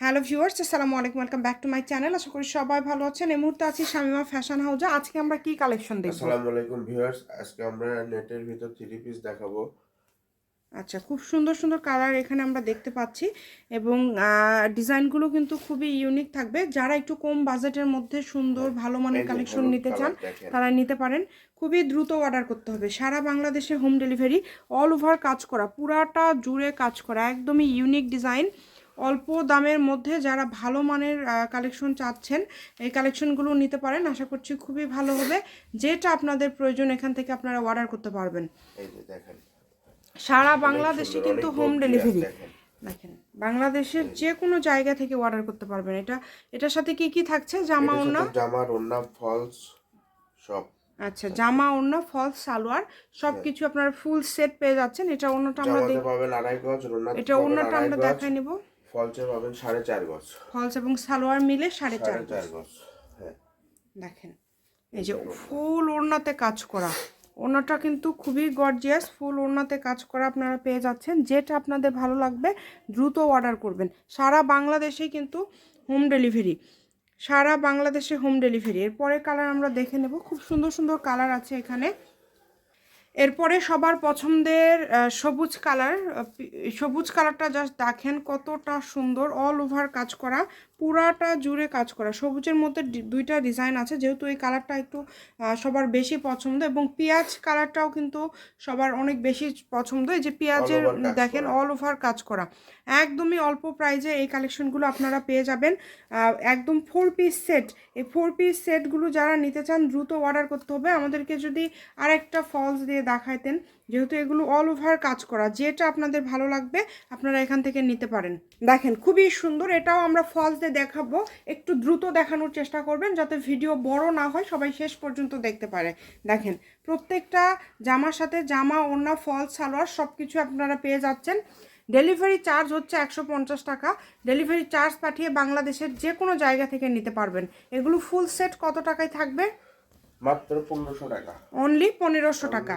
Hello viewers আসসালামু আলাইকুম welcome back to my channel. আশা করি সবাই ভালো আছেন। এই মুহূর্তে আছি শামিমা ফ্যাশন হাউজে। আজকে আমরা কি কালেকশন দেখব? আসসালামু আলাইকুম ভিউয়ার্স আজকে আমরা নেটের ভিতর থ্রি পিস দেখাবো। আচ্ছা খুব সুন্দর সুন্দর কালার এখানে আমরা দেখতে পাচ্ছি এবং ডিজাইনগুলো কিন্তু খুবই ইউনিক থাকবে। যারা একটু কম বাজেটের মধ্যে সুন্দর ভালো মানের কালেকশন নিতে চান তারা নিতে পারেন। খুবই দ্রুত অর্ডার করতে হবে। সারা বাংলাদেশে হোম ডেলিভারি অল ওভার কাজ করা পুরাটা জুড়ে কাজ করা একদমই ইউনিক ডিজাইন অল্প দামের মধ্যে যারা ভালো মানের কালেকশন চাচ্ছেন এই কালেকশনগুলো নিতে পারেন। আশা করছি খুবই ভালো হবে। যেটা আপনাদের প্রয়োজন এখান থেকে আপনারা অর্ডার করতে পারবেন। সারা বাংলাদেশে কিন্তু হোম ডেলিভারি দেখেন। বাংলাদেশের যে কোনো জায়গা থেকে অর্ডার করতে পারবেন। এটা এটার সাথে কি কি থাকছে? জামা সাথে জামার ওড়না ফলস সব আচ্ছা জামা ওড়না ফলস সালোয়ার সব কিছু আপনারা ফুল সেট পেয়ে যাচ্ছেন। এটা ওড়নাটা আমরা পাবেন আড়াই গজ এটা ওড়নাটা আমরা দেখাই নিব। ফলসে পাবেন সাড়ে চার গজ ফলস এবং সালোয়ার মিলে সাড়ে চার চার গজ হ্যাঁ। দেখেন এই যে ফুল ওড়নাতে কাজ করা ওড়নাটা কিন্তু খুবই গর্জিয়াস ফুল ওড়নাতে কাজ করা আপনারা পেয়ে যাচ্ছেন। যেটা আপনাদের ভালো লাগবে দ্রুত অর্ডার করবেন। সারা বাংলাদেশে কিন্তু হোম ডেলিভারি সারা বাংলাদেশে হোম ডেলিভারি এরপরে কালার আমরা দেখে নেব। খুব সুন্দর সুন্দর কালার আছে এখানে। এরপরে সবার পছন্দের সবুজ কালার সবুজ কালারটা জাস্ট দেখেন কতটা সুন্দর অল ওভার কাজ করা পুরাটা জুড়ে কাজ করা। সবুজের মধ্যে দুইটা ডিজাইন আছে যেহেতু এই কালারটা একটু সবার বেশি পছন্দ এবং পেঁয়াজ কালারটাও কিন্তু সবার অনেক বেশি পছন্দ। এই যে পেঁয়াজের দেখেন অল ওভার কাজ করা। একদমই অল্প প্রাইজে এই কালেকশনগুলো আপনারা পেয়ে যাবেন। একদম ফোর পিস সেট এই ফোর পিস সেটগুলো যারা নিতে চান দ্রুত অর্ডার করতে হবে। আমাদেরকে যদি আরেকটা ফলস দিয়ে দেখাইতেন যেহেতু এগুলো অল ওভার কাজ করা যেটা আপনাদের ভালো লাগবে আপনারা এখান থেকে নিতে পারেন। দেখেন খুবই সুন্দর। এটাও আমরা ফলস দিয়ে দেখাবো। একটু দ্রুত দেখানোর চেষ্টা করবেন যাতে ভিডিও বড় না হয়, সবাই শেষ পর্যন্ত দেখতে পারে। দেখেন, প্রত্যেকটা জামার সাথে জামা, ওড়না, ফলস, সালোয়ার সব কিছু আপনারা পেয়ে যাচ্ছেন। ডেলিভারি চার্জ হচ্ছে একশো পঞ্চাশ টাকা। ডেলিভারি চার্জ পাঠিয়ে বাংলাদেশের যে কোনো জায়গা থেকে নিতে পারবেন। এগুলো ফুল সেট কত টাকায় থাকবে? মাত্র পনেরোশো টাকা। অনলি পনেরোশো টাকা।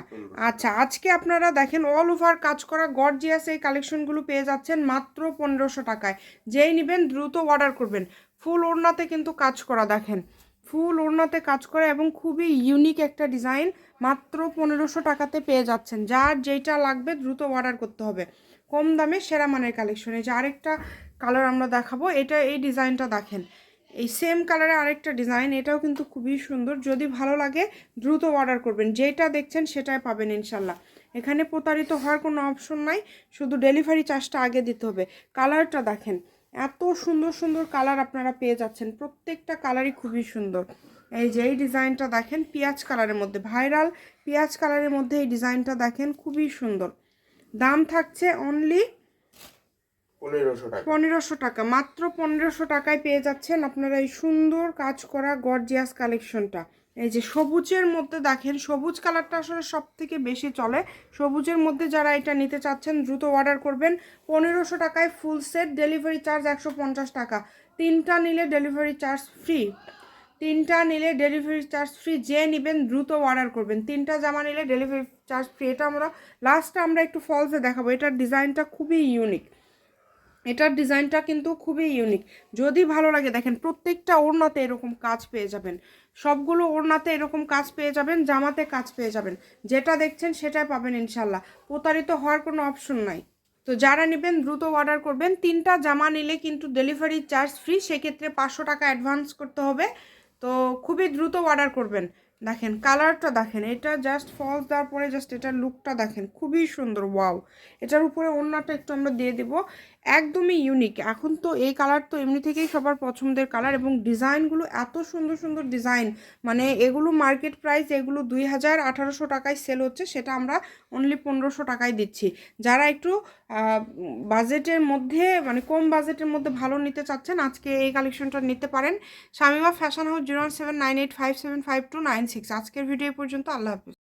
আচ্ছা আজকে আপনারা দেখেন অল ওভার কাজ করা গর্জিয়াস এই কালেকশনগুলো পেয়ে যাচ্ছেন মাত্র পনেরোশো টাকায়। যেই নেবেন দ্রুত অর্ডার করবেন। ফুল ওড়নাতে কিন্তু কাজ করা দেখেন। ফুল ওড়নাতে কাজ করা এবং খুবই ইউনিক একটা ডিজাইন মাত্র পনেরোশো টাকাতে পেয়ে যাচ্ছেন। যার যেটা লাগবে দ্রুত অর্ডার করতে হবে। কম দামে সেরা মানের কালেকশন এই যে আরেকটা কালার আমরা দেখাবো। এটা এই ডিজাইনটা দেখেন। এই সেম কালারে আরেকটা ডিজাইন এটাও কিন্তু খুবই সুন্দর। যদি ভালো লাগে, দ্রুত অর্ডার করবেন। যেটা দেখছেন, সেটাই পাবেন ইনশাল্লাহ। এখানে প্রতারিত হওয়ার কোনো অপশন নাই, শুধু ডেলিভারি চার্জটা আগে দিতে হবে। কালারটা দেখেন, এত সুন্দর সুন্দর কালার আপনারা পেয়ে যাচ্ছেন। প্রত্যেকটা কালারই খুবই সুন্দর। এই যে, এই ডিজাইনটা দেখেন, পেঁয়াজ কালারের মধ্যে। ভাইরাল পেঁয়াজ কালারের মধ্যে এই ডিজাইনটা দেখেন, খুবই সুন্দর। দাম থাকছে অনলি পনেরোশো টাকা। পনেরোশো টাকা। মাত্র পনেরোশো টাকায় পেয়ে যাচ্ছেন আপনারা এই সুন্দর কাজ করা গর্জিয়াস কালেকশনটা এই যে সবুজের মধ্যে দেখেন, সবুজ কালারটা আসলে সব থেকে বেশি চলে। সবুজের মধ্যে যারা এটা নিতে চাচ্ছেন, দ্রুত অর্ডার করবেন। পনেরোশো টাকায় ফুল সেট ডেলিভারি চার্জ একশো পঞ্চাশ টাকা। তিনটা নিলে ডেলিভারি চার্জ ফ্রি তিনটা নিলে ডেলিভারি চার্জ ফ্রি যে নেবেন দ্রুত অর্ডার করবেন। তিনটা জামা নিলে ডেলিভারি চার্জ ফ্রি এটা আমরা লাস্টে আমরা একটু ফলসে দেখাবো। এটার ডিজাইনটা খুবই ইউনিক এটার ডিজাইনটা কিন্তু খুবই ইউনিক যদি ভালো লাগে, দেখেন প্রত্যেকটা ওড়নাতে এরকম কাজ পেয়ে যাবেন। সবগুলো ওড়নাতে এরকম কাজ পেয়ে যাবেন, জামাতে কাজ পেয়ে যাবেন। যেটা দেখছেন সেটাই পাবেন ইনশাল্লাহ প্রতারিত হওয়ার কোনো অপশন নাই। তো যারা নেবেন, দ্রুত অর্ডার করবেন। তিনটা জামা নিলে কিন্তু ডেলিভারি চার্জ ফ্রি সেক্ষেত্রে পাঁচশো টাকা অ্যাডভান্স করতে হবে। তো খুবই দ্রুত অর্ডার করবেন। দেখেন, কালারটা দেখেন, এটা জাস্ট ফলস দেওয়ার পরে জাস্ট এটার লুকটা দেখেন, খুবই সুন্দর ওয়াও এটার উপরে অন্যটা একটু আমরা দিয়ে দেব, একদমই ইউনিক এখন তো এই কালার তো এমনি থেকেই সবার পছন্দের কালার এবং ডিজাইনগুলো এত সুন্দর সুন্দর ডিজাইন মানে এগুলো মার্কেট প্রাইস এগুলো দুই হাজার আঠারোশো টাকায় সেল হচ্ছে, সেটা আমরা অনলি পনেরোশো টাকায় দিচ্ছি। যারা একটু বাজেটের মধ্যে মানে কম বাজেটের মধ্যে ভালো নিতে চাচ্ছেন, আজকে এই কালেকশনটা নিতে পারেন। Shamima fashion house zero seven nine eight five seven five two nine six আজকের ভিডিও পর্যন্ত। আল্লাহ হাফিজ।